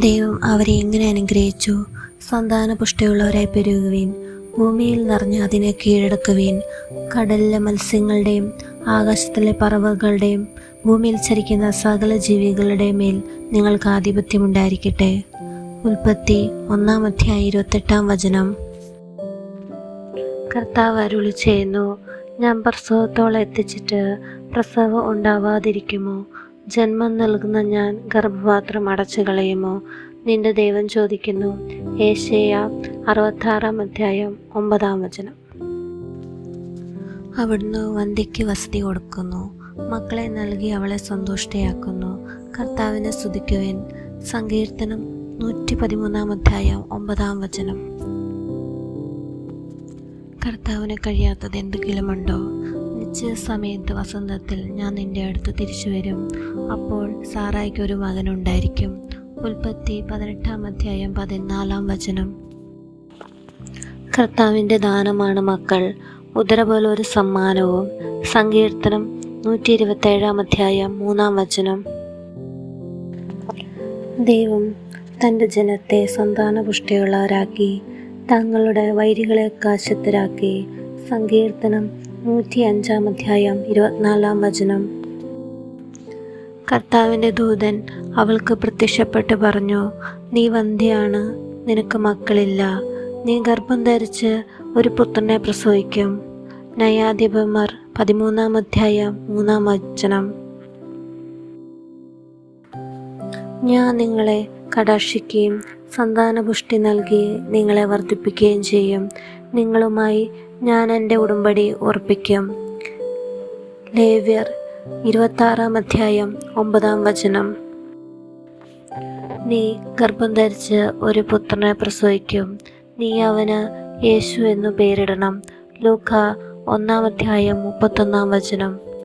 ദൈവം അവരെ എങ്ങനെ അനുഗ്രഹിച്ചു? സന്താന പുഷ്ടിയുള്ളവരായി പെരുകുവീൻ. ഭൂമിയിൽ നിറഞ്ഞ് അതിനെ കീഴടക്കുവീൻ. കടലിലെ മത്സ്യങ്ങളുടെയും ആകാശത്തിലെ പറവകളുടെയും ഭൂമിയിൽ ചരിക്കുന്ന സകല ജീവികളുടെ മേൽ നിങ്ങൾക്ക് ആധിപത്യമുണ്ടായിരിക്കട്ടെ. ഉൽപ്പത്തി ഒന്നാം അധ്യായ ഇരുപത്തെട്ടാം വചനം. കർത്താവ് അരുളി ചെയ്യുന്നു ഞാൻ പ്രസവത്തോളം എത്തിച്ചിട്ട് പ്രസവം ഉണ്ടാവാതിരിക്കുമോ? ജന്മം നൽകുന്ന ഞാൻ ഗർഭപാത്രം അടച്ചു കളയുമോ? നിന്റെ ദൈവം ചോദിക്കുന്നു. ഏഷ്യ അറുപത്താറാം അധ്യായം ഒമ്പതാം വചനം. അവിടുന്ന് വന്ധ്യയ്ക്ക് വസതി കൊടുക്കുന്നു. മക്കളെ നൽകി അവളെ സന്തുഷ്ടയാക്കുന്നു. കർത്താവിനെ സ്തുതിക്കുവാൻ. സങ്കീർത്തനം നൂറ്റി പതിമൂന്നാം അധ്യായം ഒമ്പതാം വചനം. കർത്താവിന് കഴിയാത്തത് എന്തെങ്കിലുമുണ്ടോ? നിശ്ചയ സമയത്ത് വസന്തത്തിൽ ഞാൻ നിന്റെ അടുത്ത് തിരിച്ചു വരും. അപ്പോൾ സാറായിക്ക് ഒരു മകനുണ്ടായിരിക്കും. ഉൽപ്പത്തി പതിനെട്ടാം അധ്യായം പതിനാലാം വചനം. കർത്താവിന്റെ ദാനമാണ് മക്കൾ. ഉദര പോലെ ഒരു സമ്മാനവും. സങ്കീർത്തനം നൂറ്റി ഇരുപത്തേഴാം അധ്യായം മൂന്നാം വചനം. ദൈവം തന്റെ ജനത്തെ സന്താന പുഷ്ടിയുള്ളവരാക്കി തങ്ങളുടെ വൈരികളെ കാശത്തരാക്കി സങ്കീർത്തനം നൂറ്റി അഞ്ചാം അധ്യായം ഇരുപത്തിനാലാം വചനം. കർത്താവിന്റെ ദൂതൻ അവൾക്ക് പ്രത്യക്ഷപ്പെട്ട് പറഞ്ഞു നീ വന്ധ്യയാണ് നിനക്ക് മക്കളില്ല. നീ ഗർഭം ധരിച്ച് ഒരു പുത്രനെ പ്രസവിക്കും. നയാധിപന്മാർ പതിമൂന്നാം അധ്യായം മൂന്നാം വചനം. ഞാൻ നിങ്ങളെ കടാക്ഷിക്കുകയും സന്താനപുഷ്ടി നൽകി നിങ്ങളെ വർദ്ധിപ്പിക്കുകയും ചെയ്യും. നിങ്ങളുമായി ഞാൻ എന്റെ ഉടമ്പടി ഉറപ്പിക്കും. ലേവ്യർ ഇരുപത്താറാം അധ്യായം ഒമ്പതാം വചനം. നീ ഗർഭം ധരിച്ച് ഒരു പുത്രനെ പ്രസവിക്കും. നീ അവന് യേശു എന്നു പേരിടണം. ലൂക്ക ഒന്നാം അധ്യായം മുപ്പത്തൊന്നാം വചനം.